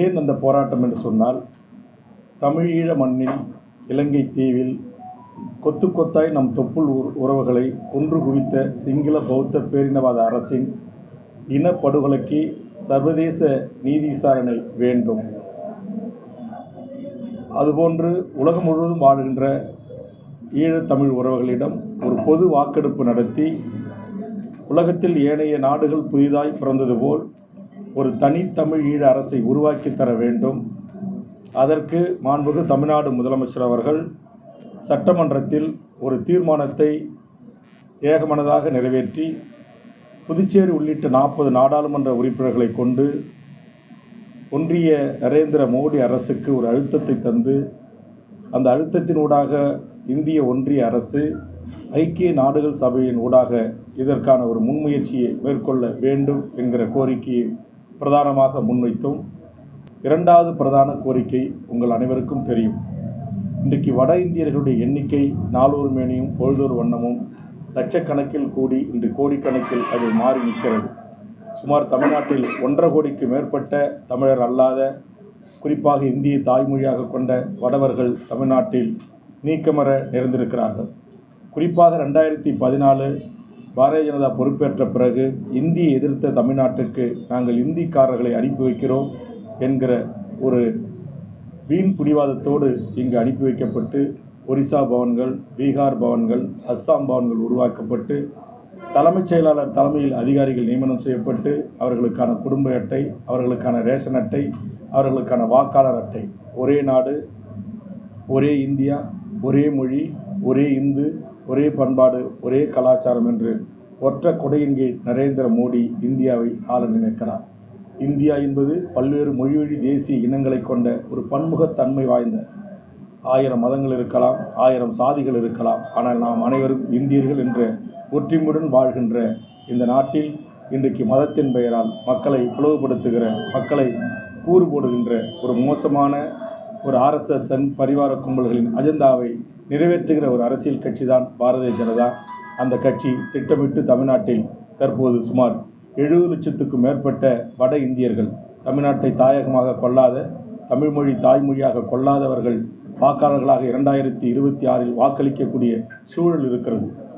ஏன் அந்த போராட்டம் என்று சொன்னால் தமிழீழ மண்ணில் இலங்கை தீவில் கொத்து கொத்தாய் நம் தொப்புள் உறவுகளை கொன்று குவித்த சிங்கள பௌத்த பேரினவாத அரசின் இனப்படுகொலைக்கு சர்வதேச நீதி விசாரணை வேண்டும். அதுபோன்று உலகம் முழுவதும் வாழ்கின்ற ஈழத்தமிழ் உறவுகளிடம் ஒரு பொது வாக்கெடுப்பு நடத்தி உலகத்தில் ஏனைய நாடுகள் புதிதாய் பிறந்தது போல் ஒரு தனித்தமிழ் ஈழ அரசை உருவாக்கி தர வேண்டும். அதற்கு மாண்புகு தமிழ்நாடு முதலமைச்சர் அவர்கள் சட்டமன்றத்தில் ஒரு தீர்மானத்தை ஏகமனதாக நிறைவேற்றி புதுச்சேரி உள்ளிட்ட நாற்பது நாடாளுமன்ற உறுப்பினர்களை கொண்டு ஒன்றிய நரேந்திர மோடி அரசுக்கு ஒரு அழுத்தத்தை தந்து அந்த அழுத்தத்தினூடாக இந்திய ஒன்றிய அரசு ஐக்கிய நாடுகள் சபையின் ஊடாக இதற்கான ஒரு முன்முயற்சியை மேற்கொள்ள வேண்டும் என்கிற கோரிக்கையை பிரதானமாக முன்வைத்தோம். இரண்டாவது பிரதான கோரிக்கை உங்கள் அனைவருக்கும் தெரியும். இன்றைக்கு வட இந்தியர்களுடைய எண்ணிக்கை நாளொரு மேனியும் பொழுதொரு வண்ணமும் லட்சக்கணக்கில் கூடி இன்று கோடிக்கணக்கில் அது மாறி நிற்கிறது. சுமார் தமிழ்நாட்டில் ஒன்றரை கோடிக்கு மேற்பட்ட தமிழர் அல்லாத குறிப்பாக இந்திய தாய்மொழியாக கொண்ட வடவர்கள் தமிழ்நாட்டில் நீக்கமர நிறைந்திருக்கிறார்கள். குறிப்பாக ரெண்டாயிரத்தி பதினாலு பாரதிய ஜனதா பொறுப்பேற்ற பிறகு இந்தியை எதிர்த்த தமிழ்நாட்டுக்கு நாங்கள் இந்திக்காரர்களை அனுப்பி வைக்கிறோம் என்கிற ஒரு வீண் பிடிவாதத்தோடு இங்கு அனுப்பி வைக்கப்பட்டு ஒரிசா பவன்கள் பீகார் பவன்கள் அஸ்ஸாம் பவன்கள் உருவாக்கப்பட்டு தலைமைச் செயலாளர் தலைமையில் அதிகாரிகள் நியமனம் செய்யப்பட்டு அவர்களுக்கான குடும்ப அட்டை அவர்களுக்கான ரேஷன் அட்டை அவர்களுக்கான வாக்காளர் அட்டை. ஒரே நாடு ஒரே இந்தியா ஒரே மொழி ஒரே இந்து ஒரே பண்பாடு ஒரே கலாச்சாரம் என்று ஒற்ற கொடையின் கீழ் நரேந்திர மோடி இந்தியாவை ஆள நினைக்கிறார். இந்தியா என்பது பல்வேறு மொழிவழி தேசிய இனங்களை கொண்ட ஒரு பன்முகத்தன்மை வாய்ந்த ஆயிரம் மதங்கள் இருக்கலாம் ஆயிரம் சாதிகள் இருக்கலாம். ஆனால் நாம் அனைவரும் இந்தியர்கள் என்ற ஒற்றுமையுடன் வாழ்கின்ற இந்த நாட்டில் இன்றைக்கு மதத்தின் பெயரால் மக்களை பிளவுபடுத்துகிற மக்களை கூறு போடுகின்ற ஒரு மோசமான ஒரு ஆர்எஸ்எஸ் சன் பரிவார கும்பல்களின் அஜெண்டாவை நிறைவேற்றுகிற ஒரு அரசியல் கட்சி தான் பாரதிய ஜனதா. அந்த கட்சி திட்டமிட்டு தமிழ்நாட்டில் தற்போது சுமார் எழுபது லட்சத்துக்கும் மேற்பட்ட வட இந்தியர்கள் தமிழ்நாட்டை தாயகமாக கொள்ளாத தமிழ்மொழி தாய்மொழியாக கொள்ளாதவர்கள் வாக்காளர்களாக இரண்டாயிரத்தி இருபத்தி ஆறில் வாக்களிக்கக்கூடிய சூழல் இருக்கிறது.